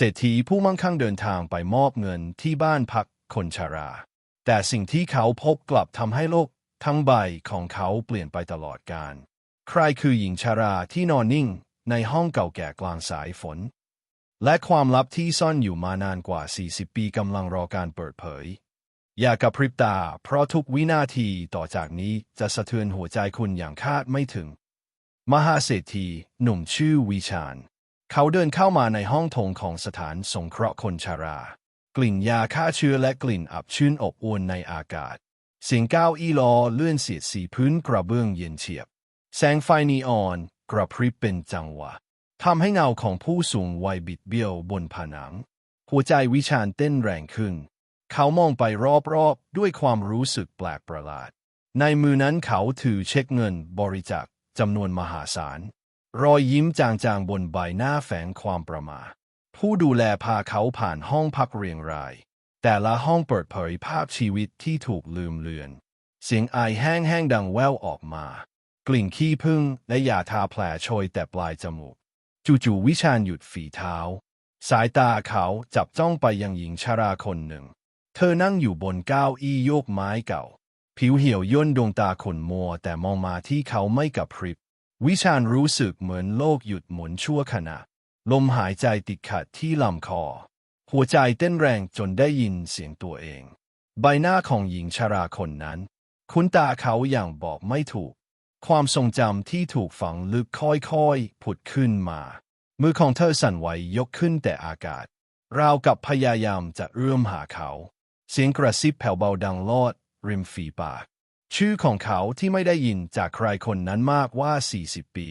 เศรษฐีผู้มั่งคั่งเดินทางไปมอบเงินที่บ้านพักคนชรา แต่สิ่งที่เขาพบกลับทำให้โลกทั้งใบของเขาเปลี่ยนไปตลอดกาลใครคือหญิงชราที่นอนนิ่งในห้องเก่าแก่กลางสายฝน และความลับที่ซ่อนอยู่มานานกว่า 40 ปีกำลังรอการเปิดเผย อย่ากระพริบตา เพราะทุกวินาทีต่อจากนี้จะสะเทือนหัวใจคุณอย่างคาดไม่ถึง มหาเศรษฐีหนุ่มชื่อวิชาญ เขาเดินเข้ามาในห้องโถงของสถานสงเคราะห์คนชรา กลิ่นยาฆ่าเชื้อและกลิ่นอับชื้นอบอวลในอากาศ เสียงก้าวอี้ลอเลื่อนเสียดสีพื้นกระเบื้องเย็นเฉียบ แสงไฟนีออนกระพริบเป็นจังหวะทำให้เงาของผู้สูงวัยบิดเบี้ยวบนผนัง หัวใจวิชาญเต้นแรงขึ้น เขามองไปรอบๆ ด้วยความรู้สึกแปลกประหลาด ในมือนั้นเขาถือเช็คเงินบริจาคจำนวนมหาศาล รอยยิ้มจางๆบนใบหน้าแฝงความประมาทผู้ดูแลพาเขาผ่านห้องพักเรียงราย แต่ละห้องเปิดเผยภาพชีวิตที่ถูกลืมเลือน เสียงไอแห้งๆดังแว่วออกมา กลิ่นขี้ผึ้งและยาทาแผลโชยแต่ปลายจมูก จู่ๆวิชาญหยุดฝีเท้า สายตาเขาจับจ้องไปยังหญิงชราคนหนึ่ง เธอนั่งอยู่บนเก้าอี้โยกไม้เก่า ผิวเหี่ยวย่นดวงตาขนมัวแต่มองมาที่เขาไม่กระพริบ วิชาญรู้สึกเหมือนโลกหยุดหมุนชั่วขณะ ลมหายใจติดขัดที่ลำคอ หัวใจเต้นแรงจนได้ยินเสียงตัวเอง ใบหน้าของหญิงชราคนนั้น คุ้นตาเขาอย่างบอกไม่ถูก ความทรงจำที่ถูกฝังลึกค่อยๆ ผุดขึ้นมา มือของเธอสั่นไหวยกขึ้นแต่อากาศ ราวกับพยายามจะเอื้อมหาเขา เสียงกระซิบแผ่วเบาดังลอด ริมฝีปาก ชื่อของเขาที่ไม่ได้ยินจากใครคนนั้นมากว่า 40 ปี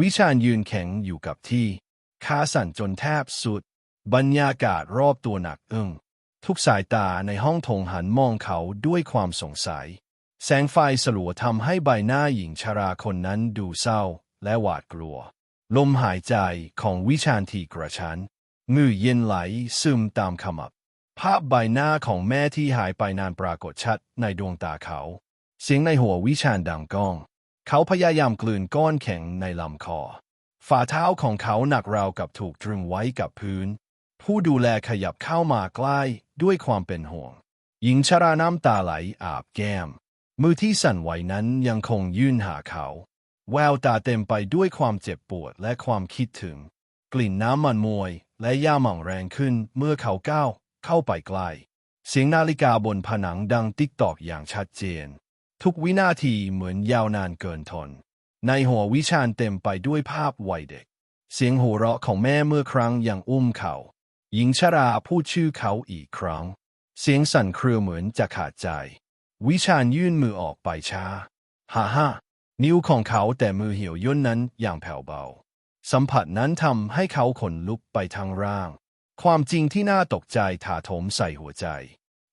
วิชาญยืนแข็งอยู่กับที่ขาสั่นจนแทบสุด บรรยากาศรอบตัวหนักอึ้งทุกสายตาในห้องโถงหันมองเขาด้วยความสงสัย แสงไฟสลัวทำให้ใบหน้าหญิงชราคนนั้นดูเศร้าและหวาดกลัว ลมหายใจของวิชาญทีกระชันมือเย็นไหลซึมตามขมับ ภาพใบหน้าของแม่ที่หายไปนานปรากฏชัดในดวงตาเขา เสียงในหัววิชาญดังก้อง เขาพยายามกลืนก้อนแข็งในลำคอ ฝ่าเท้าของเขาหนักราวกับถูกตรึงไว้กับพื้น ผู้ดูแลขยับเข้ามาใกล้ด้วยความเป็นห่วง หญิงชราน้ำตาไหลอาบแก้ม มือที่สั่นไหวนั้นยังคงยื่นหาเขาแววตาเต็มไปด้วยความเจ็บปวดและความคิดถึง กลิ่นน้ำมันมวยและย่าหม่องแรงขึ้นเมื่อเขาก้าวเข้าไปใกล้เสียงนาฬิกาบนผนังดังติ๊กตอกอย่างชัดเจน ทุกวินาทีเหมือนยาวนานเกินทน ในหัววิชาญเต็มไปด้วยภาพวัยเด็ก เสียงหัวเราะของแม่เมื่อครั้งยังอุ้มเขา หญิงชราพูดชื่อเขาอีกครั้ง เสียงสั่นเครือเหมือนจะขาดใจ วิชาญยื่นมือออกไปช้าฮ่าฮ่านิ้วของเขาแต่มือเหี่ยวย่นนั้นอย่างแผ่วเบา สัมผัสนั้นทำให้เขาขนลุกไปทั้งร่าง ความจริงที่น่าตกใจถาโถมใส่หัวใจ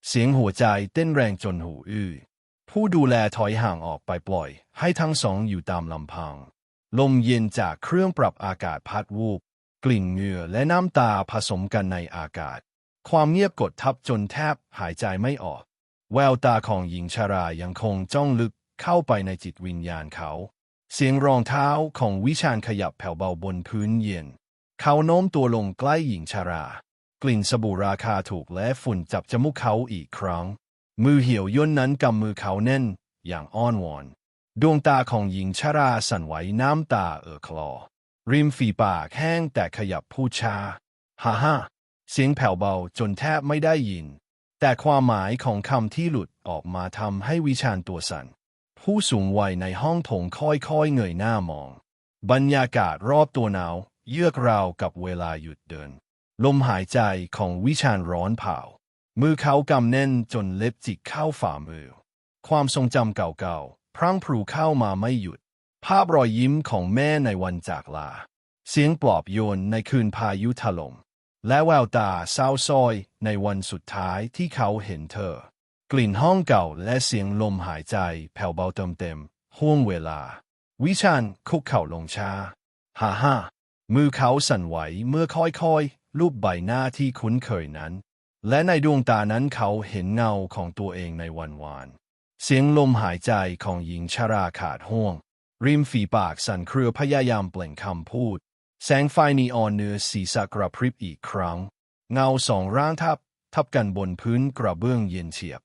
เสียงหัวใจเต้นแรงจนหูอื้อ ผู้ดูแลถอยห่างออกไปปล่อย ให้ทั้งสองอยู่ตามลำพัง ลมเย็นจากเครื่องปรับอากาศพัดวูบกลิ่นเหงื่อและน้ำตาผสมกันในอากาศ ความเงียบกดทับจนแทบหายใจไม่ออก แววตาของหญิงชรายังคงจ้องลึกเข้าไปในจิตวิญญาณเขา เสียงรองเท้าของวิชาญขยับแผ่วเบาบนพื้นเย็น เขาโน้มตัวลงใกล้หญิงชรา กลิ่นสบู่ราคาถูกและฝุ่นจับจมูกเขาอีกครั้ง มือเหี่ยวย่นนั้นกำมือเขาแน่นอย่างอ้อนวอน ดวงตาของหญิงชราสั่นไหวน้ำตาเอ่อคลอ ริมฝีปากแห้งแต่ขยับพูดช้าฮ่าฮ่าเสียงแผ่วเบาจนแทบไม่ได้ยิน แต่ความหมายของคำที่หลุดออกมาทำให้วิชาญตัวสั่น ผู้สูงวัยในห้องโถงค่อยๆเงยหน้ามอง บรรยากาศรอบตัวหนาว เยือกราวกับเวลาหยุดเดิน ลมหายใจของวิชาญร้อนเผา มือเขากำแน่นจนเล็บจิกเข้าฝ่ามือ ความทรงจำเก่าๆ พรั่งพรูเข้ามาไม่หยุด ภาพรอยยิ้มของแม่ในวันจากลา เสียงปลอบโยนในคืนพายุถล่ม และแววตาเศร้าซ้อยในวันสุดท้ายที่เขาเห็นเธอ กลิ่นห้องเก่าและเสียงลมหายใจแผ่วเบาเติมเต็มห่วงเวลา วิชันคุกเข่าลงช้าฮ่าฮ่ามือเขาสั่นไหวเมื่อค่อยๆลูบใบหน้าที่คุ้นเคยนั้น และในดวงตานั้นเขาเห็นเงาของตัวเองในวันวาน เสียงลมหายใจของหญิงชราขาดห่วง ริมฝีปากสั่นเครือพยายามเปล่งคำพูด แสงไฟนีออนเนื้อศีรษะกระพริบอีกครั้ง เงาสองร่างทับ ทับกันบนพื้นกระเบื้องเย็นเฉียบ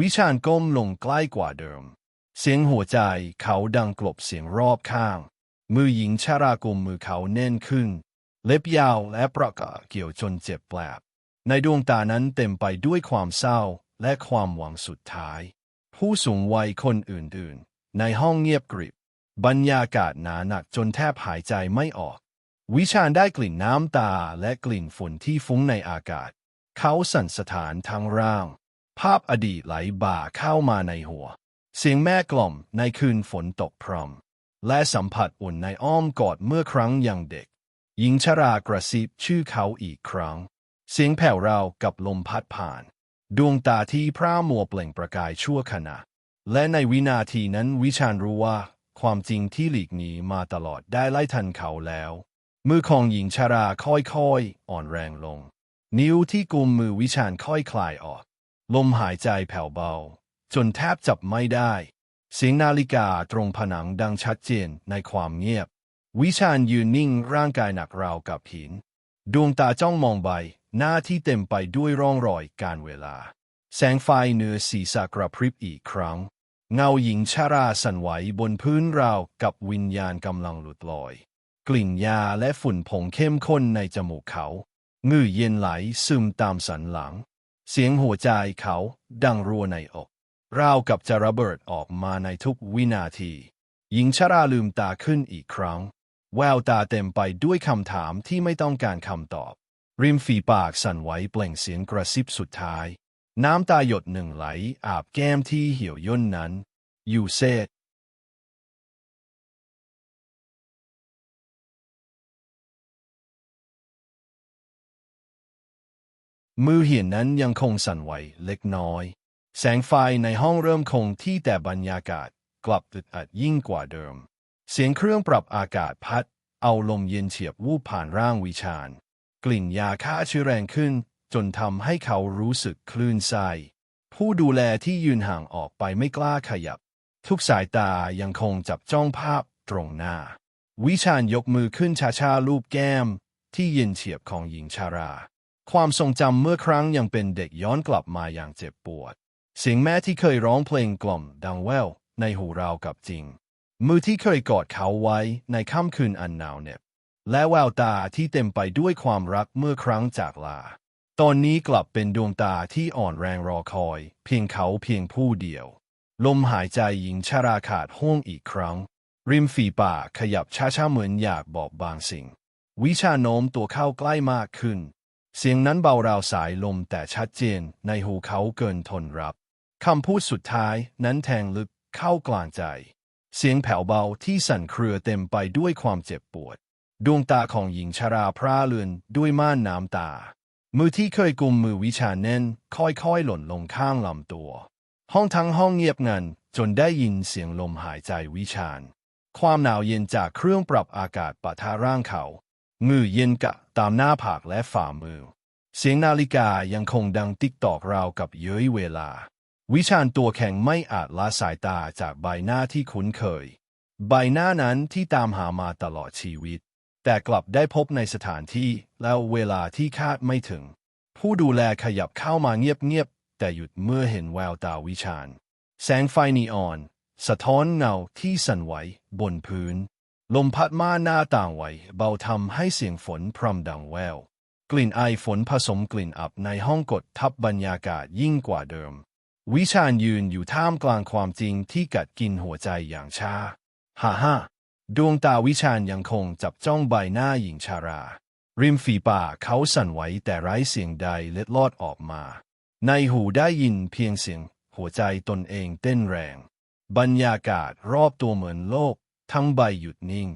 วิชาญก้มลงใกล้กว่าเดิม เสียงหัวใจเขาดังกลบเสียงรอบข้าง มือหญิงชรากลมมือเขาแน่นขึ้น เล็บยาวและประกาเกี่ยวจนเจ็บแปลบ ในดวงตานั้นเต็มไปด้วยความเศร้าและความหวังสุดท้าย ผู้สูงวัยคนอื่นๆ ในห้องเงียบกริบบรรยากาศหนาหนักจนแทบหายใจไม่ออก วิชาญได้กลิ่นน้ำตาและกลิ่นฝุ่นที่ฟุ้งในอากาศ เขาสั่นสถานทั้งร่าง ภาพอดีตไหลบ่าเข้ามาในหัว เสียงแม่กล่อมในคืนฝนตกพรำและสัมผัสอุ่นในอ้อมกอดเมื่อครั้งยังเด็ก หญิงชรากระซิบชื่อเขาอีกครั้ง เสียงแผ่วราวกับลมพัดผ่าน ดวงตาที่พร่ามัวเปล่งประกายชั่วขณะ และในวินาทีนั้นวิชาญรู้ว่า ความจริงที่หลีกหนีมาตลอดได้ไล่ทันเขาแล้ว มือของหญิงชราค่อยๆ อ่อนแรงลง นิ้วที่กุมมือวิชาญค่อยคลายออก ลมหายใจแผ่วเบา จนแทบจับไม่ได้ เสียงนาฬิกาตรงผนังดังชัดเจนในความเงียบ วิชาญยืนนิ่งร่างกายหนักราวกับหิน ดวงตาจ้องมองใบหน้าที่เต็มไปด้วยร่องรอยการเวลา แสงไฟเหนือศีรษะกระพริบอีกครั้ง เงาหญิงชาราสั่นไหวบนพื้นราวกับวิญญาณกำลังหลุดลอย กลิ่นยาและฝุ่นผงเข้มข้นในจมูกเขาเงื่อเย็นไหลซึมตามสันหลัง เสียงหัวใจเขาดังรัวในอกราวกับจะระเบิดออกมาในทุกวินาที หญิงชราลืมตาขึ้นอีกครั้ง แววตาเต็มไปด้วยคำถามที่ไม่ต้องการคำตอบ ริมฝีปากสั่นไหวเปล่งเสียงกระซิบสุดท้าย น้ำตาหยดหนึ่งไหล อาบแก้มที่เหี่ยวย่นนั้น อยู่เซตมือเหี่ยนนั้นยังคงสั่นไหวเล็กน้อย แสงไฟในห้องเริ่มคงที่แต่บรรยากาศกลับอึดอัดยิ่งกว่าเดิม เสียงเครื่องปรับอากาศพัด เอาลมเย็นเฉียบวูบผ่านร่างวิชาญ กลิ่นยาฆ่าเชื้อแรงขึ้น จนทำให้เขารู้สึกคลื่นไส้ผู้ดูแลที่ยืนห่างออกไปไม่กล้าขยับ ทุกสายตายังคงจับจ้องภาพตรงหน้า วิชาญยกมือขึ้นช้าๆลูบแก้ม ที่เย็นเฉียบของหญิงชารา ความทรงจำเมื่อครั้งยังเป็นเด็กย้อนกลับมาอย่างเจ็บปวด เสียงแม่ที่เคยร้องเพลงกล่อมดังแว่วในหูเรากับจริง มือที่เคยกอดเขาไว้ในค่ำคืนอันหนาวเหน็บ และแววตาที่เต็มไปด้วยความรักเมื่อครั้งจากลา ตอนนี้กลับเป็นดวงตาที่อ่อนแรงรอคอย เพียงเขาเพียงผู้เดียว ลมหายใจหญิงชาราขาดห้วงอีกครั้ง ริมฝีปากขยับช้าๆเหมือนอยากบอกบางสิ่ง วิชาโน้มตัวเข้าใกล้มากขึ้น เสียงนั้นเบาราวสายลมแต่ชัดเจนในหูเขาเกินทนรับคำพูดสุดท้ายนั้นแทงลึกเข้ากลางใจ เสียงแผ่วเบาที่สั่นเครือเต็มไปด้วยความเจ็บปวด ดวงตาของหญิงชราพร่าเลือนด้วยม่านน้ำตา มือที่เคยกุมมือวิชาแน่น ค่อยๆหล่นลงข้างลำตัว ห้องทั้งห้องเงียบงันจนได้ยินเสียงลมหายใจวิชาญความหนาวเย็นจากเครื่องปรับอากาศปะทะร่างเขาเหงื่อเย็นกะตามหน้าผากและฝ่ามือ เสียงนาฬิกายังคงดังติ๊กตอกราวกับเย้ยเวลา วิชาญตัวแข็งไม่อาจละสายตาจากใบหน้าที่คุ้นเคย ใบหน้านั้นที่ตามหามาตลอดชีวิต แต่กลับได้พบในสถานที่แล้วเวลาที่คาดไม่ถึง ผู้ดูแลขยับเข้ามาเงียบๆ แต่หยุดเมื่อเห็นแววตาวิชาญ แสงไฟนีออน สะท้อนเงาที่สั่นไหวบนพื้น ลมพัดมาหน้าต่างไหวเบาทำให้เสียงฝนพรำดังแวว กลิ่นไอฝนผสมกลิ่นอับในห้องกดทับบรรยากาศยิ่งกว่าเดิม วิชาญยืนอยู่ท่ามกลางความจริงที่กัดกินหัวใจอย่างช้าฮ่าฮ่าดวงตาวิชาญยังคงจับจ้องใบหน้าหญิงชารา ริมฝีปากเขาสั่นไหวแต่ไร้เสียงใดเล็ดลอดออกมา ในหูได้ยินเพียงเสียง หัวใจตนเองเต้นแรง บรรยากาศรอบตัวเหมือนโลก ทั้งใบหยุดนิ่ง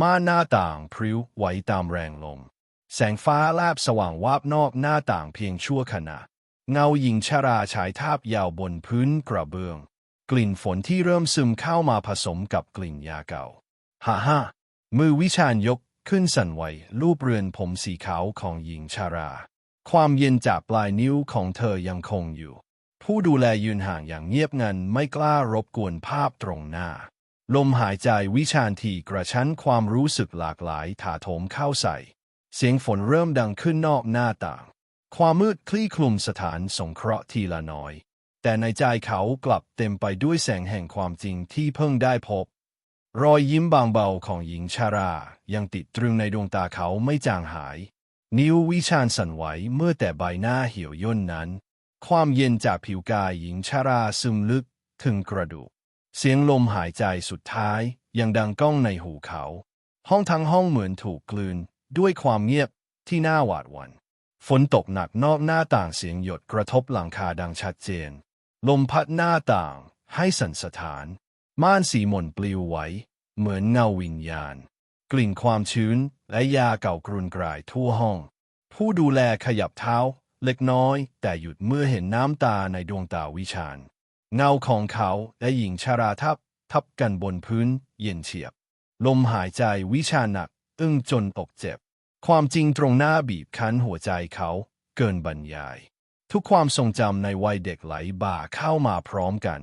ม่านหน้าต่างพริ้วไหวตามแรงลม แสงฟ้าแลบสว่างวาบนอกหน้าต่างเพียงชั่วขณะ เงาหญิงชราฉายทาบยาวบนพื้นกระเบื้อง กลิ่นฝนที่เริ่มซึมเข้ามาผสมกับกลิ่นยาเก่าฮ่าฮ่ามือวิชาญยกขึ้นสั่นไหวรูปเรือนผมสีขาวของหญิงชารา ความเย็นจากปลายนิ้วของเธอยังคงอยู่ ผู้ดูแลยืนห่างอย่างเงียบงันไม่กล้ารบกวนภาพตรงหน้า ลมหายใจวิชาญทีกระชั้นความรู้สึกหลากหลายถาโถมเข้าใส่ เสียงฝนเริ่มดังขึ้นนอกหน้าต่าง ความมืดคลี่คลุมสถานสงเคราะห์ทีละน้อย แต่ในใจเขากลับเต็มไปด้วยแสงแห่งความจริงที่เพิ่งได้พบ รอยยิ้มบางเบาของหญิงชารา ยังติดตรึงในดวงตาเขาไม่จางหาย นิ้ววิชาญสั่นไหวเมื่อแต่ใบหน้าเหี่ยวย่นนั้น ความเย็นจากผิวกายหญิงชาราซึมลึกถึงกระดูก เสียงลมหายใจสุดท้ายยังดังก้องในหูเขา ห้องทั้งห้องเหมือนถูกกลืนด้วยความเงียบที่น่าหวาดหวัน่น ฝนตกหนักนอกหน้าต่างเสียงหยดกระทบหลังคาดังชัดเจน ลมพัดหน้าต่างให้สั่นสะท้าน ม่านสีหม่นปลิวไหว เหมือนเงาวิญญาณ กลิ่นความชื้นและยาเก่ากรุนกรายทั่วห้อง ผู้ดูแลขยับเท้า เล็กน้อย แต่หยุดเมื่อเห็นน้ำตาในดวงตาวิชาญ เงาของเขาและหญิงชาราทับ ทับกันบนพื้น เย็นเฉียบ ลมหายใจวิชาหนัก อึ้งจนอกเจ็บ ความจริงตรงหน้าบีบคั้นหัวใจเขาเกินบรรยาย ทุกความทรงจำในวัยเด็กไหลบ่าเข้ามาพร้อมกัน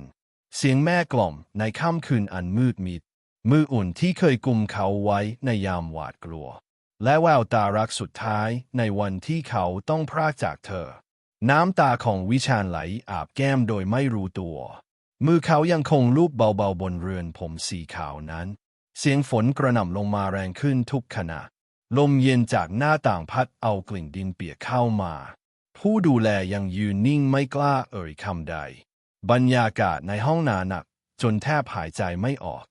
เสียงแม่กล่อมในค่ำคืนอันมืดมิด มืออุ่นที่เคยกุมเขาไว้ในยามหวาดกลัว และแววตารักสุดท้ายในวันที่เขาต้องพรากจากเธอ น้ำตาของวิชาญไหลอาบแก้มโดยไม่รู้ตัว มือเขายังคงลูบเบาๆบนเรือนผมสีขาวนั้น เสียงฝนกระหน่ำลงมาแรงขึ้นทุกขณะ ลมเย็นจากหน้าต่างพัดเอากลิ่นดินเปียกเข้ามา ผู้ดูแลยังยืนนิ่งไม่กล้าเอ่ยคำใด บรรยากาศในห้องนาหนัก จนแทบหายใจไม่ออก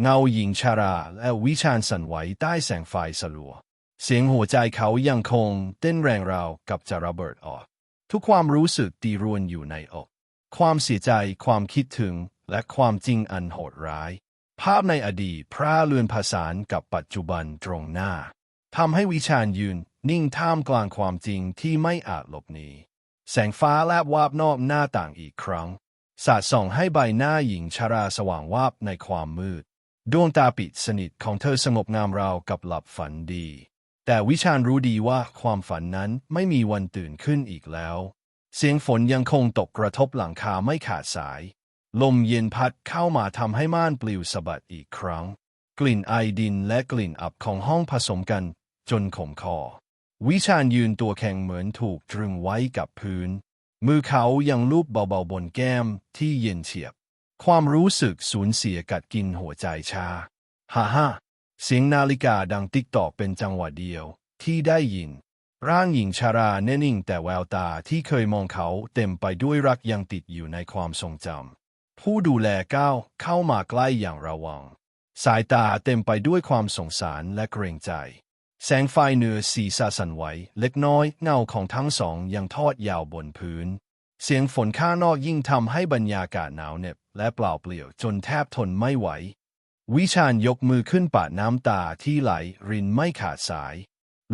เงาหญิงชาราและวิชาญสั่นไหวใต้แสงไฟสลัว เสียงหัวใจเขายังคงเต้นแรงราวกับจะระเบิดออก ทุกความรู้สึกตีรวนอยู่ในอก ความเสียใจความคิดถึงและความจริงอันโหดร้าย ภาพในอดีตพร่าเลือนผสานกับปัจจุบันตรงหน้า ทำให้วิชาญยืน นิ่งท่ามกลางความจริงที่ไม่อาจหลบหนีแสงฟ้าแลบวาบนอกหน้าต่างอีกครั้ง สาดส่องให้ใบหน้าหญิงชราสว่างวาบในความมืด ดวงตาปิดสนิทของเธอสงบงามราวกับหลับฝันดี แต่วิชาญรู้ดีว่าความฝันนั้นไม่มีวันตื่นขึ้นอีกแล้ว เสียงฝนยังคงตกกระทบหลังคาไม่ขาดสาย ลมเย็นพัดเข้ามาทำให้ม่านปลิวสะบัดอีกครั้ง กลิ่นไอดินและกลิ่นอับของห้องผสมกัน จนขมคอ วิชาญยืนตัวแข็งเหมือนถูกตรึงไว้กับพื้น มือเขายังลูบเบาๆบนแก้มที่เย็นเฉียบ ความรู้สึกสูญเสียกัดกินหัวใจชาฮ่าฮ่าเสียงนาฬิกาดังติ๊กตอกเป็นจังหวะเดียวที่ได้ยิน ร่างหญิงชาราแน่นิ่งแต่แววตาที่เคยมองเขาเต็มไปด้วยรักยังติดอยู่ในความทรงจำผู้ดูแลก้าวเข้ามาใกล้อย่างระวัง สายตาเต็มไปด้วยความสงสารและเกรงใจ แสงไฟเหนือสีสาสันไหวเล็กน้อยเงาของทั้งสองยังทอดยาวบนพื้น เสียงฝนข้างนอกยิ่งทำให้บรรยากาศหนาวเหน็บ และเปล่าเปลี่ยวจนแทบทนไม่ไหว วิชาญยกมือขึ้นปาดน้ำตาที่ไหลรินไม่ขาดสาย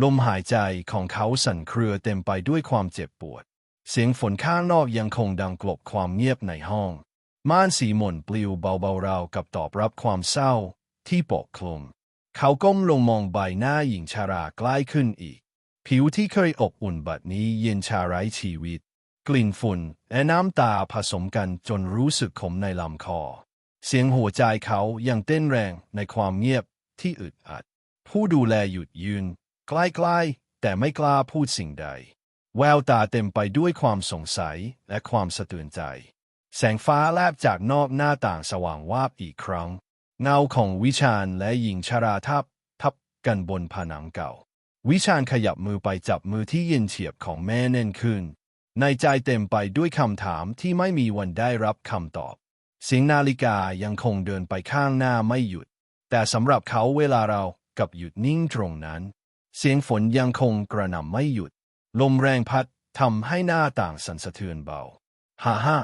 ลมหายใจของเขาสั่นเครือเต็มไปด้วยความเจ็บปวด เสียงฝนข้างนอกยังคงดังกลบความเงียบในห้อง ม่านสีหม่นปลิวเบาๆราวกับตอบรับความเศร้าที่ปกคลุม เขาก้มลงมองใบหน้าหญิงชาราใกล้ขึ้นอีก ผิวที่เคยอบอุ่นบัดนี้เย็นชาไร้ชีวิต กลิ่นฝุ่นและน้ำตาผสมกันจนรู้สึกขมในลำคอ เสียงหัวใจเขายังเต้นแรงในความเงียบที่อึดอัด ผู้ดูแลหยุดยืน ใกล้ๆ แต่ไม่กล้าพูดสิ่งใด แววตาเต็มไปด้วยความสงสัยและความสะเทือนใจ แสงฟ้าแลบจากนอกหน้าต่างสว่างวาบอีกครั้ง เงาของวิชาญและหญิงชราทับทับกันบนผนังเก่า วิชาญขยับมือไปจับมือที่เย็นเฉียบของแม่แน่นขึ้น ในใจเต็มไปด้วยคำถามที่ไม่มีวันได้รับคำตอบ เสียงนาฬิกายังคงเดินไปข้างหน้าไม่หยุด แต่สำหรับเขาเวลาเรากับหยุดนิ่งตรงนั้น เสียงฝนยังคงกระหน่ำไม่หยุด ลมแรงพัดทำให้หน้าต่างสั่นสะเทือนเบา ฮ่าฮ่า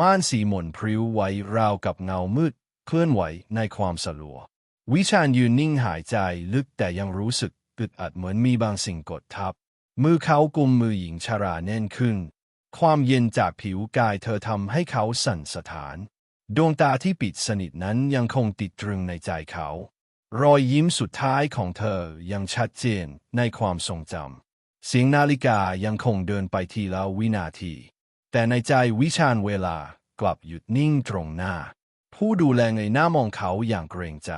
ม่านสีหม่นพริ้วไหวราวกับเงามืด เคลื่อนไหวในความสลัว วิชาญยืนนิ่งหายใจลึกแต่ยังรู้สึกอึดอัดเหมือนมีบางสิ่งกดทับ มือเขากุมมือหญิงชาราแน่นขึ้น ความเย็นจากผิวกายเธอทำให้เขาสั่นสะท้าน ดวงตาที่ปิดสนิทนั้นยังคงติดตรึงในใจเขา รอยยิ้มสุดท้ายของเธอยังชัดเจนในความทรงจำเสียงนาฬิกายังคงเดินไปทีละวินาที แต่ในใจวิชาญเวลากลับหยุดนิ่งตรงหน้า ผู้ดูแลเงยหน้ามองเขาอย่างเกรงใจ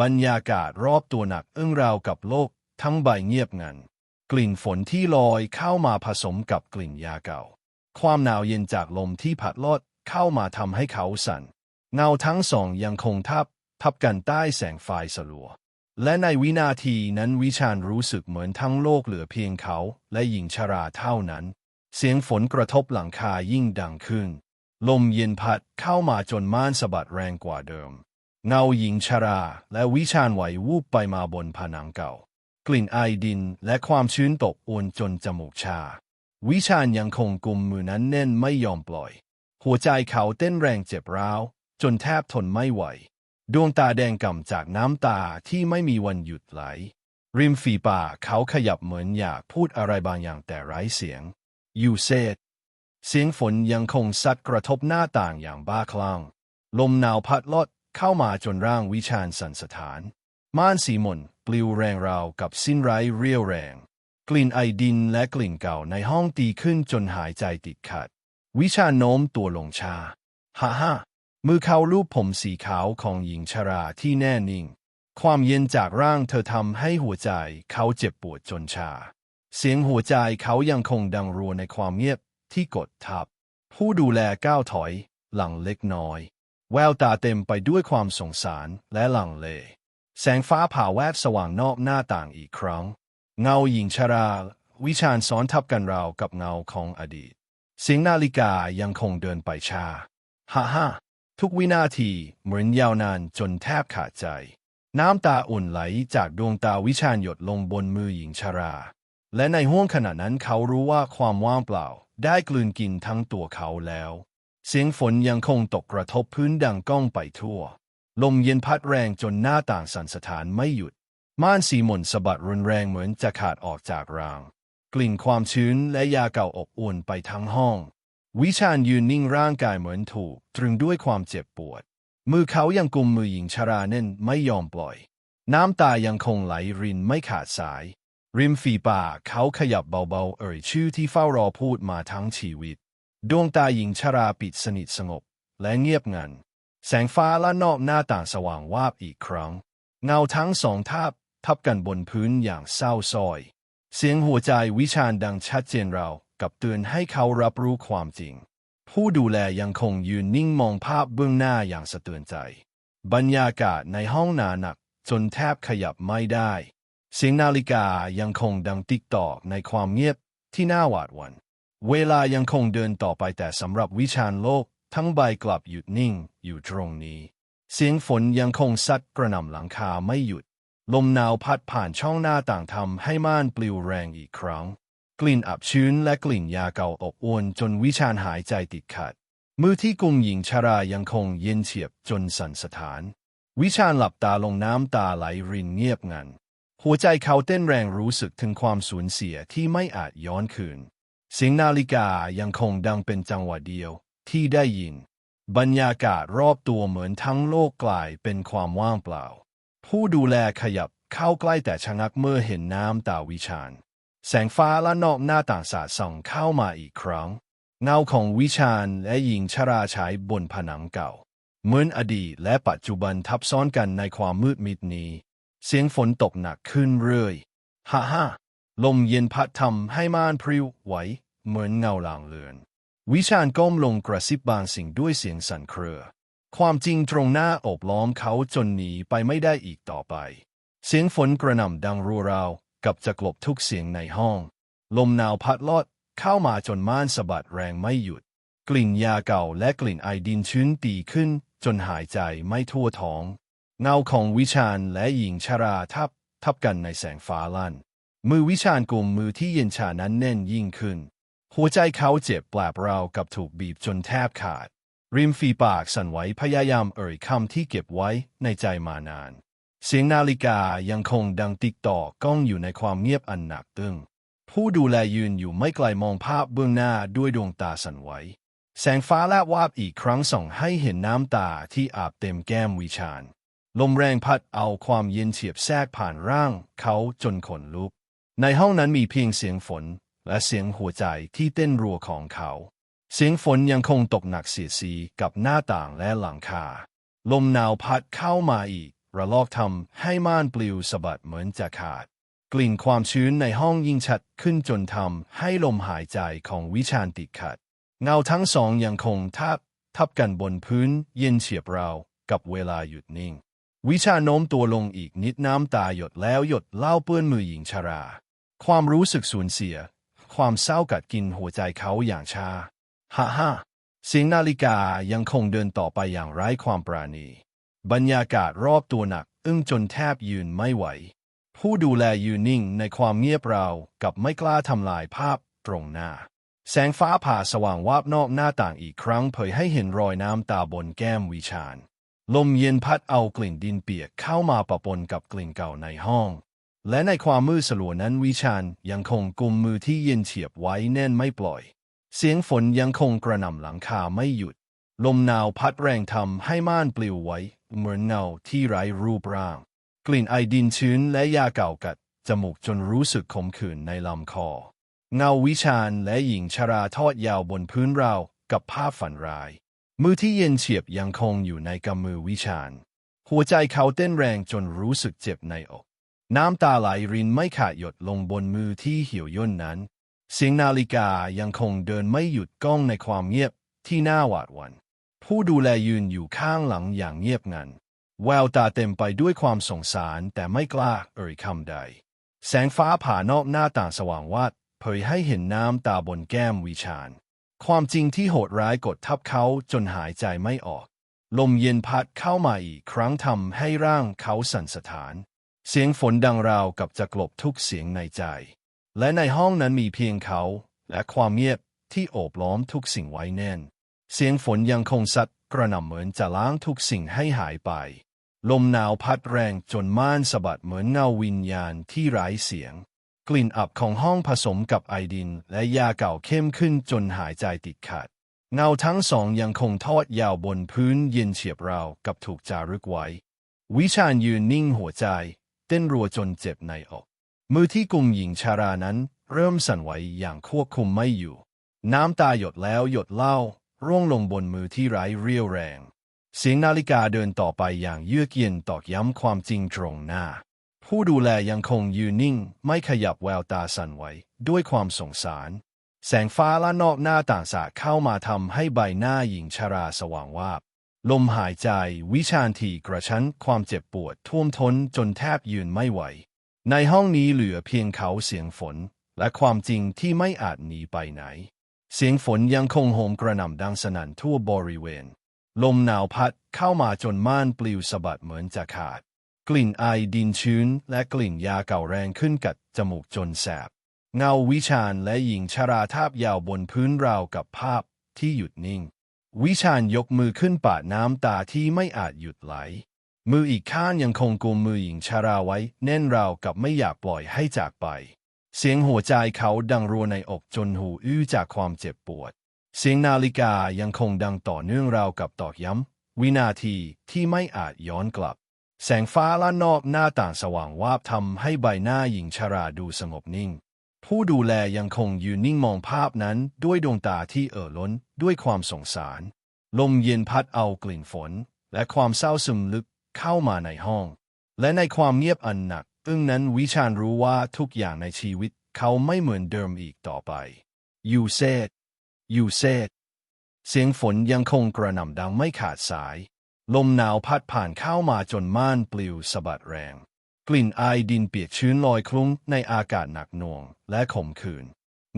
บรรยากาศรอบตัวหนักอึ้งราวกับโลก ทั้งใบเงียบงัน กลิ่นฝนที่ลอยเข้ามาผสมกับกลิ่นยาเก่า ความหนาวเย็นจากลมที่พัดลอดเข้ามาทำให้เขาสั่น เงาทั้งสองยังคงทับ ทับกันใต้แสงไฟสลัว และในวินาทีนั้นวิชาญรู้สึกเหมือนทั้งโลกเหลือเพียงเขาและหญิงชราเท่านั้น เสียงฝนกระทบหลังคายิ่งดังขึ้น ลมเย็นพัดเข้ามาจนม่านสะบัดแรงกว่าเดิม เงาหญิงชรา และวิชาญไหววูบไปมาบนผนังเก่า กลิ่นไอดินและความชื้นตกอวนจนจมูกชา วิชาญยังคงกุมมือนั้นแน่นไม่ยอมปล่อย หัวใจเขาเต้นแรงเจ็บร้าว จนแทบทนไม่ไหว ดวงตาแดงก่ำจากน้ำตาที่ไม่มีวันหยุดไหล ริมฝีปากเขาขยับเหมือนอยากพูดอะไรบางอย่างแต่ไร้เสียง ยูเซด เสียงฝนยังคงซัดกระทบหน้าต่างอย่างบ้าคลั่ง ลมหนาวพัดลอดเข้ามาจนร่างวิชาญสันสะท้าน ม่านสีมนปลิวแรงราวกับสิ้นไร้เรี่ยวแรง กลิ่นไอดินและกลิ่นเก่าในห้องตีขึ้นจนหายใจติดขัด วิชาโน้มตัวลงชา ฮ่าฮ่ามือเขาลูบผมสีขาวของหญิงชราที่แน่นิ่ง ความเย็นจากร่างเธอทำให้หัวใจเขาเจ็บปวดจนชา เสียงหัวใจเขายังคงดังรัวในความเงียบ ที่กดทับ ผู้ดูแลก้าวถอย หลังเล็กน้อย แววตาเต็มไปด้วยความสงสารและหลังเล แสงฟ้าผ่าแวบสว่างนอกหน้าต่างอีกครั้ง เงาหญิงชรา วิชาญซ้อนทับกันราวกับเงาของอดีต เสียงนาฬิกายังคงเดินไปช้าฮ่าฮ่าทุกวินาทีเหมือนยาวนานจนแทบขาดใจ น้ำตาอุ่นไหลจากดวงตาวิชาญหยดลงบนมือหญิงชรา และในห้วงขณะนั้นเขารู้ว่าความว่างเปล่า ได้กลืนกินทั้งตัวเขาแล้ว เสียงฝนยังคงตกกระทบพื้นดังก้องไปทั่ว ลมเย็นพัดแรงจนหน้าต่างสั่นสะท้านไม่หยุด ม่านสีหม่นสะบัดรุนแรงเหมือนจะขาดออกจากราง กลิ่นความชื้นและยาเก่าอบอวนไปทั้งห้อง วิชาญยืนนิ่งร่างกายเหมือนถูกตรึงด้วยความเจ็บปวด มือเขายังกุมมือหญิงชราแน่นไม่ยอมปล่อย น้ำตายังคงไหลรินไม่ขาดสาย ริมฝีปากเขาขยับเบาๆ เอ่ยชื่อที่เฝ้ารอพูดมาทั้งชีวิต ดวงตาหญิงชราปิดสนิทสงบ และเงียบงัน แสงฟ้าละนอกหน้าต่างสว่างวาบอีกครั้ง เงาทั้งสองทับทับกันบนพื้นอย่างเศร้าส้อย เสียงหัวใจวิชาญดังชัดเจนเรากับเตือนให้เขารับรู้ความจริง ผู้ดูแลยังคงยืนนิ่งมองภาพเบื้องหน้าอย่างสะเตือนใจ บรรยากาศในห้องหนาหนักจนแทบขยับไม่ได้ เสียงนาฬิกายังคงดังติ๊กตอกในความเงียบที่น่าหวาดหวั่นเวลายังคงเดินต่อไปแต่สำหรับวิชาญโลก ทั้งใบกลับหยุดนิ่งอยู่ตรงนี้ เสียงฝนยังคงซัดกระหน่ำหลังคาไม่หยุด ลมหนาวพัดผ่านช่องหน้าต่างทำให้ม่านปลิวแรงอีกครั้ง กลิ่นอับชื้นและกลิ่นยาเก่าอบอวนจนวิชาญหายใจติดขัด มือที่กุมหญิงชรายังคงเย็นเฉียบจนสั่นสะท้าน วิชาญหลับตาลงน้ำตาไหลรินเงียบงัน หัวใจเขาเต้นแรงรู้สึกถึงความสูญเสียที่ไม่อาจย้อนคืน เสียงนาฬิกายังคงดังเป็นจังหวะเดียวที่ได้ยิน บรรยากาศรอบตัวเหมือนทั้งโลกกลายเป็นความว่างเปล่า ผู้ดูแลขยับเข้าใกล้แต่ชะงักเมื่อเห็นน้ำตาวิชาญแสงฟ้าและนอกหน้าต่างสาดส่องเข้ามาอีกครั้ง เงาของวิชาญและหญิงชราฉายบนผนังเก่า เหมือนอดีตและปัจจุบันทับซ้อนกันในความมืดมิดนี้ เสียงฝนตกหนักขึ้นเรื่อยฮ่าฮ่าลมเย็นพัดทำให้ม่านพริ้วไหวเหมือนเงาลางเลือน วิชาญก้มลงกระซิบบางสิ่งด้วยเสียงสั่นเครือ ความจริงตรงหน้าอบล้อมเขาจนหนีไปไม่ได้อีกต่อไป เสียงฝนกระหน่ำดังรัวราวกับจะกลบทุกเสียงในห้อง ลมหนาวพัดลอดเข้ามาจนม่านสะบัดแรงไม่หยุด กลิ่นยาเก่าและกลิ่นไอดินชื้นตีขึ้นจนหายใจไม่ทั่วท้อง เงาของวิชาญและหญิงชราทับทับกันในแสงฟ้าลั่น มือวิชาญกลุ่มมือที่เย็นชานั้นแน่นยิ่งขึ้น หัวใจเขาเจ็บแปลบราวกับถูกบีบจนแทบขาด ริมฝีปากสั่นไหวพยายามเอ่ยคำที่เก็บไว้ในใจมานาน เสียงนาฬิกายังคงดังติ๊กต่อก้องอยู่ในความเงียบอันหนักตึง ผู้ดูแลยืนอยู่ไม่ไกลมองภาพเบื้องหน้าด้วยดวงตาสั่นไหวแสงฟ้าแลบวาบอีกครั้งส่องให้เห็นน้ำตาที่อาบเต็มแก้มวิชาญ ลมแรงพัดเอาความเย็นเฉียบแทรกผ่านร่างเขาจนขนลุก ในห้องนั้นมีเพียงเสียงฝนและเสียงหัวใจที่เต้นรัวของเขา เสียงฝนยังคงตกหนักเสียดสีกับหน้าต่างและหลังคา ลมหนาวพัดเข้ามาอีก ระลอกทำให้ม่านปลิวสะบัดเหมือนจะขาด กลิ่นความชื้นในห้องยิ่งชัดขึ้นจนทำให้ลมหายใจของวิชาญติดขัด เงาทั้งสองยังคงทับทับกันบนพื้นเย็นเฉียบราวกับเวลาหยุดนิ่ง วิชาโน้มตัวลงอีกนิดน้ำตาหยดแล้วหยดเล่าเปื้อนมือหญิงชรา ความรู้สึกสูญเสีย ความเศร้ากัดกินหัวใจเขาอย่างชาฮ่าฮ่าเสียงนาฬิกายังคงเดินต่อไปอย่างไร้ความปราณี บรรยากาศรอบตัวหนัก อึ้งจนแทบยืนไม่ไหว ผู้ดูแลยืนนิ่งในความเงียบราวกับไม่กล้าทำลายภาพตรงหน้า แสงฟ้าผ่าสว่างวาบนอกหน้าต่างอีกครั้งเผยให้เห็นรอยน้ำตาบนแก้มวิชาญ ลมเย็นพัดเอากลิ่นดินเปียกเข้ามาปะปนกับกลิ่นเก่าในห้อง และในความมืดสลัวนั้นวิชาญยังคงกุมมือที่เย็นเฉียบไว้แน่นไม่ปล่อย เสียงฝนยังคงกระหน่ำหลังคาไม่หยุด ลมหนาวพัดแรงทำให้ม่านปลิวไว้ เหมือนเงาที่ไร้รูปร่าง กลิ่นไอดินชื้นและยาเก่ากัด จมูกจนรู้สึกขมขื่นในลำคอ เงาวิชาญและหญิงชราทอดยาวบนพื้นราวกับภาพฝันร้าย มือที่เย็นเฉียบยังคงอยู่ในกำมือวิชาญ หัวใจเขาเต้นแรงจนรู้สึกเจ็บในอก น้ำตาไหลรินไม่ขาดหยดลงบนมือที่เหี่ยวย่นนั้น เสียงนาฬิกายังคงเดินไม่หยุดก้องในความเงียบที่น่าหวาดหวั่นผู้ดูแลยืนอยู่ข้างหลังอย่างเงียบงัน แววตาเต็มไปด้วยความสงสารแต่ไม่กล้าเอ่ยคำใด แสงฟ้าผ่านอกหน้าต่างสว่างวาดเผยให้เห็นน้ำตาบนแก้มวิชาญ ความจริงที่โหดร้ายกดทับเขาจนหายใจไม่ออก ลมเย็นพัดเข้ามาอีกครั้งทำให้ร่างเขาสั่นสะท้าน เสียงฝนดังราวกับจะกลบทุกเสียงในใจ และในห้องนั้นมีเพียงเขา และความเงียบที่โอบล้อมทุกสิ่งไว้แน่น เสียงฝนยังคงสัดกระหน่ำเหมือนจะล้างทุกสิ่งให้หายไป ลมหนาวพัดแรงจนม่านสะบัดเหมือนเงาวิญญาณที่ไร้เสียง กลิ่นอับของห้องผสมกับไอดิน และยาเก่าเข้มขึ้นจนหายใจติดขัด เงาทั้งสองยังคงทอดยาวบนพื้นเย็นเฉียบราวกับถูกจารึกไว้ วิชาญยืนนิ่งหัวใจ เต้นรัวจนเจ็บในอก มือที่กุมหญิงชารานั้น เริ่มสั่นไหวอย่างควบคุมไม่อยู่ น้ำตาหยดแล้วหยดเล่า ร่วงลงบนมือที่ไร้เรี่ยวแรง เสียงนาฬิกาเดินต่อไปอย่างเยือกเย็นตอกย้ำความจริงตรงหน้า ผู้ดูแลยังคงยืนนิ่ง ไม่ขยับแววตาสั่นไหวด้วยความสงสาร แสงฟ้าละนอกหน้าต่างสาเข้ามาทำให้ใบหน้าหญิงชราสว่างวาบ ลมหายใจวิชาญทีกระชั้นความเจ็บปวดท่วมท้นจนแทบยืนไม่ไหว ในห้องนี้เหลือเพียงเขาเสียงฝน และความจริงที่ไม่อาจหนีไปไหน เสียงฝนยังคงโหมกระหน่ำดังสนั่นทั่วบริเวณ ลมหนาวพัดเข้ามาจนม่านปลิวสะบัดเหมือนจะขาด กลิ่นไอดินชื้น และกลิ่นยาเก่าแรงขึ้นกัดจมูกจนแสบ เงาวิชาญและหญิงชราทาบยาวบนพื้นราวกับภาพที่หยุดนิ่ง วิชาญยกมือขึ้นปาดน้ำตาที่ไม่อาจหยุดไหล มืออีกข้างยังคงกุมมือหญิงชราไว้ แน่นราวกับไม่อยากปล่อยให้จากไป เสียงหัวใจเขาดังรัวในอกจนหูอื้อจากความเจ็บปวด เสียงนาฬิกายังคงดังต่อเนื่องราวกับตอกย้ำวินาทีที่ไม่อาจย้อนกลับ แสงฟ้าละนอกหน้าต่างสว่างวาบทำให้ใบหน้าหญิงชราดูสงบนิ่ง ผู้ดูแลยังคงยืนนิ่งมองภาพนั้นด้วยดวงตาที่เอ่อล้นด้วยความสงสาร ลมเย็นพัดเอากลิ่นฝน และความเศร้าซึมลึกเข้ามาในห้อง และในความเงียบอันหนัก อึ้งนั้นวิชาญรู้ว่าทุกอย่างในชีวิตเขาไม่เหมือนเดิมอีกต่อไป ยูเซดยูเซดเสียงฝนยังคงกระหน่ำดังไม่ขาดสาย ลมหนาวพัดผ่านเข้ามาจนม่านปลิวสะบัดแรง กลิ่นอายดินเปียกชื้นลอยคลุ้งในอากาศหนักหน่วงและขมขื่น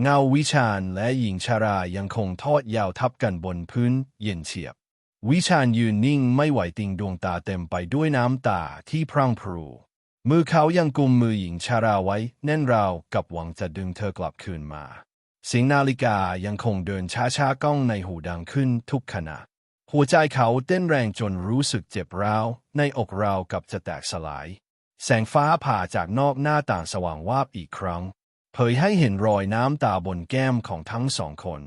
เงาวิชาญและหญิงชารายังคงทอดยาวทับกันบนพื้นเย็นเฉียบ วิชาญยืนนิ่งไม่ไหวติงดวงตาเต็มไปด้วยน้ำตาที่พรั่งพรู มือเขายังกุมมือหญิงชาราไว้แน่นราวกับหวังจะดึงเธอกลับคืนมาเสียงนาฬิกายังคงเดินช้าๆก้องในหูดังขึ้นทุกขณะ หัวใจเขาเต้นแรงจนรู้สึกเจ็บร้าว ในอกเรากับจะแตกสลาย แสงฟ้าผ่าจากนอกหน้าต่างสว่างวาบอีกครั้ง เผยให้เห็นรอยน้ำตาบนแก้มของทั้งสองคน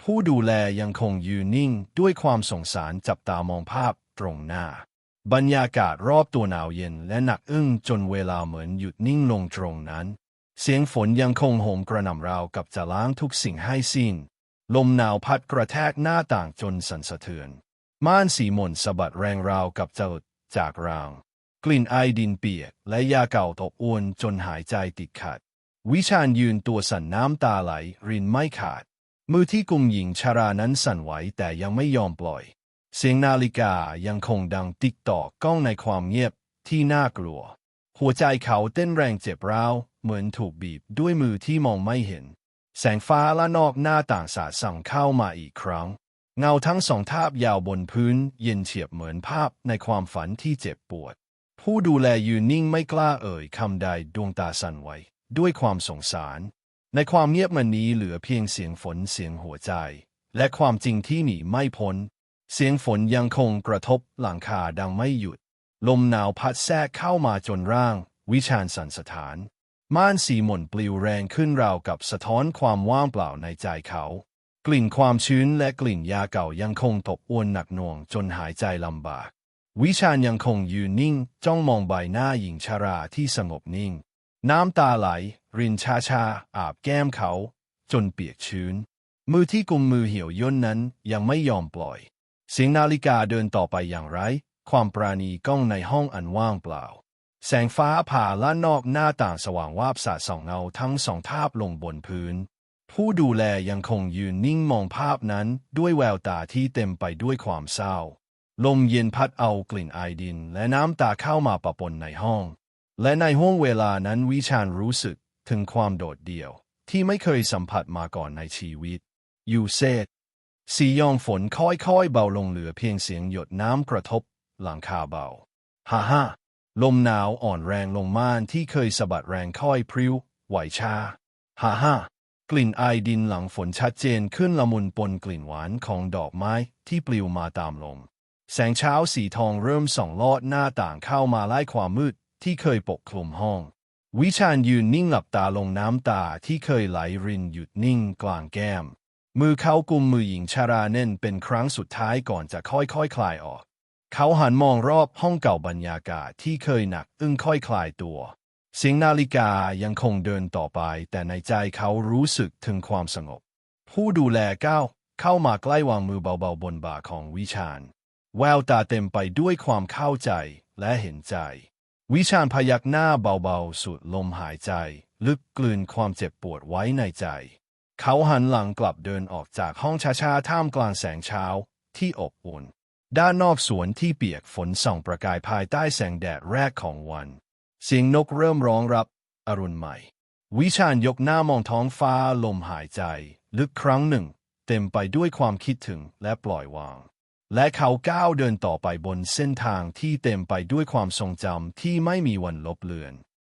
ผู้ดูแลยังคงยืนนิ่งด้วยความสงสารจับตามองภาพตรงหน้า บรรยากาศรอบตัวหนาวเย็นและหนักอึ้งจนเวลาเหมือนหยุดนิ่งลงตรงนั้น เสียงฝนยังคงโหมกระหน่ำราวกับจะล้างทุกสิ่งให้สิ้น ลมหนาวพัดกระแทกหน้าต่างจนสั่นสะเทือน ม่านสีหม่นสะบัดแรงราวกับเจะหลุดจากราง กลิ่นไอดินเปียก และยาเก่าตกอวนจนหายใจติดขัด วิชาญยืนตัวสั่นน้ำตาไหล รินไม่ขาด มือที่กุมหญิงชารานั้นสั่นไหวแต่ยังไม่ยอมปล่อย เสียงนาฬิกายังคงดังติ๊กตอกก้องในความเงียบที่น่ากลัว หัวใจเขาเต้นแรงเจ็บร้าว เหมือนถูกบีบด้วยมือที่มองไม่เห็น แสงฟ้าละนอกหน้าต่างสาดส่องเข้ามาอีกครั้ง เงาทั้งสองทาบยาวบนพื้น เย็นเฉียบเหมือนภาพในความฝันที่เจ็บปวด ผู้ดูแลยืนนิ่งไม่กล้าเอ่ยคำใดดวงตาสั่นไหวด้วยความสงสาร ในความเงียบมันนี้เหลือเพียงเสียงฝนเสียงหัวใจ และความจริงที่หนีไม่พ้น เสียงฝนยังคงกระทบหลังคาดังไม่หยุด ลมหนาวพัดแทรกเข้ามาจนร่าง วิชาญสันสถาน ม่านสีหม่นปลิวแรงขึ้นราวกับสะท้อนความว่างเปล่าในใจเขา กลิ่นความชื้นและกลิ่นยาเก่ายังคงตบอ้วนหนักหน่วงจนหายใจลำบาก วิชาญยังคงยืนนิ่ง จ้องมองใบหน้าหญิงชาราที่สงบนิ่ง น้ำตาไหล รินชาชาอาบแก้มเขา จนเปียกชื้น มือที่กุมมือเหี่ยวย่นนั้นยังไม่ยอมปล่อย เสียงนาฬิกาเดินต่อไปอย่างไรความปราณีก้องในห้องอันว่างเปล่า แสงฟ้าผ่าละนอกหน้าต่างสว่างวาบสาดส่องเงาทั้งสองทาบลงบนพื้น ผู้ดูแลยังคงยืนนิ่งมองภาพนั้นด้วยแววตาที่เต็มไปด้วยความเศร้า ลมเย็นพัดเอากลิ่นไอดิน และน้ำตาเข้ามาปะปนในห้อง และในห้วงเวลานั้นวิชาญรู้สึกถึงความโดดเดี่ยว ที่ไม่เคยสัมผัสมาก่อนในชีวิตยูเซตสียองฝนค่อยๆเบาลงเหลือเพียงเสียงหยดน้ำกระทบ หลังคาเบา ฮ่าฮ่า ลมหนาวอ่อนแรงลงม่านที่เคยสะบัดแรงค่อยพริ้ว ไหวชาฮ่าฮ่ากลิ่นไอดินหลังฝนชัดเจนขึ้นละมุนปนกลิ่นหวานของดอกไม้ที่ปลิวมาตามลม แสงเช้าสีทองเริ่มส่องลอดหน้าต่างเข้ามาไล่ความมืดที่เคยปกคลุมห้อง วิชาญยืนนิ่งหลับตาลงน้ำตาที่เคยไหลรินหยุดนิ่งกลางแก้ม มือเขากุมมือหญิงชาราแน่นเป็นครั้งสุดท้ายก่อนจะค่อยๆคคลายออก เขาหันมองรอบห้องเก่าบรรยากาศที่เคยหนักอึ้งค่อยคลายตัว เสียงนาฬิกายังคงเดินต่อไป แต่ในใจเขารู้สึกถึงความสงบ ผู้ดูแลก้าวเข้ามาใกล้วางมือเบาๆบนบ่าของวิชาญแววตาเต็มไปด้วยความเข้าใจและเห็นใจ วิชาญพยักหน้าเบาๆ สุดลมหายใจ ลึกกลืนความเจ็บปวดไว้ในใจ เขาหันหลังกลับเดินออกจากห้องช้าๆ ท่ามกลางแสงเช้าที่อบอุ่น ด้านนอกสวนที่เปียกฝนส่องประกายภายใต้แสงแดดแรกของวัน เสียงนกเริ่มร้องรับ อรุณใหม่ วิชาญยกหน้ามองท้องฟ้าลมหายใจ ลึกครั้งหนึ่ง เต็มไปด้วยความคิดถึงและปล่อยวาง และเขาก้าวเดินต่อไปบนเส้นทางที่เต็มไปด้วยความทรงจำที่ไม่มีวันลบเลือน